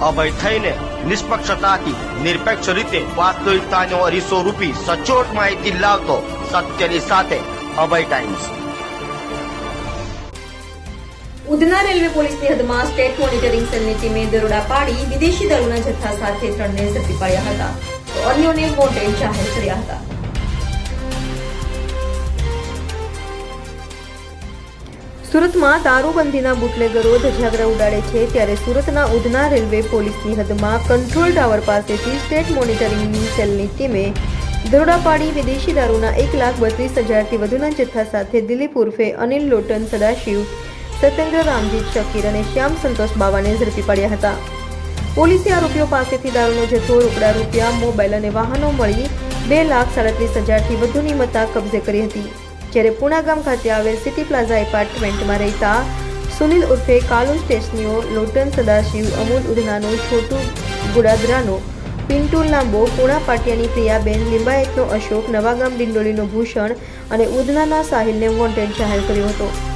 અભય થઈને નિષ્પક્ષતાથી નિરપેક્ષ રીતે વાસ્તવિકતાનો અરીસો રૂપી સચોટ માહિતી લાવતો સત્યની સાથે અભય ટાઈમ્સ ઉધના રેલવે પોલીસની હદમાં સ્ટેટ મોનિટરિંગ સેલની ટીમે દરોડા પાડી વિદેશી દારૂના જથ્થા સાથે ત્રણને ઝડપી પાડ્યા હતા તો અન્યોને વોન્ટેડ જાહેર કર્યા હતા સુરતમાં દારૂબંધીના બુટલેગરો ધજાગરા ઉડાડે છે ત્યારે સુરતના ઉધના રેલવે પોલીસની હદમાં કંટ્રોલ ટાવર પાસેથી સ્ટેટ મોનિટરિંગની સેલની ટીમે દરોડા પાડી વિદેશી દારૂના એક લાખ બત્રીસ હજારથી વધુના જથ્થા સાથે દિલીપ ઉર્ફે અનિલ લોટન, સદાશિવ, સત્યેન્દ્ર, રામજીત શકીર અને શ્યામ સંતોષ બાવાને ઝડપી પાડ્યા હતા. પોલીસે આરોપીઓ પાસેથી દારૂનો જથ્થો, રોકડા રૂપિયા, મોબાઈલ અને વાહનો મળી બે લાખ સાડત્રીસ હજારથી વધુની મત્તા કબજે કરી હતી. જ્યારે પુણા ગામ ખાતે આવેલ સિટી પ્લાઝા એપાર્ટમેન્ટમાં રહેતા સુનિલ ઉર્ફે કાલુ સ્ટેશનીઓ, લોટન સદાશિવ, અમૂલ ઉધનાનો, છોટુ ગુડાદરાનો પિન્ટુ લાંબો, પુણા પાટિયાની પ્રિયાબેન, લિંબાયતનો અશોક, નવાગામ ડિંડોલીનો ભૂષણ અને ઉધનાના સાહિલને વોન્ટેડ જાહેર કર્યો હતો.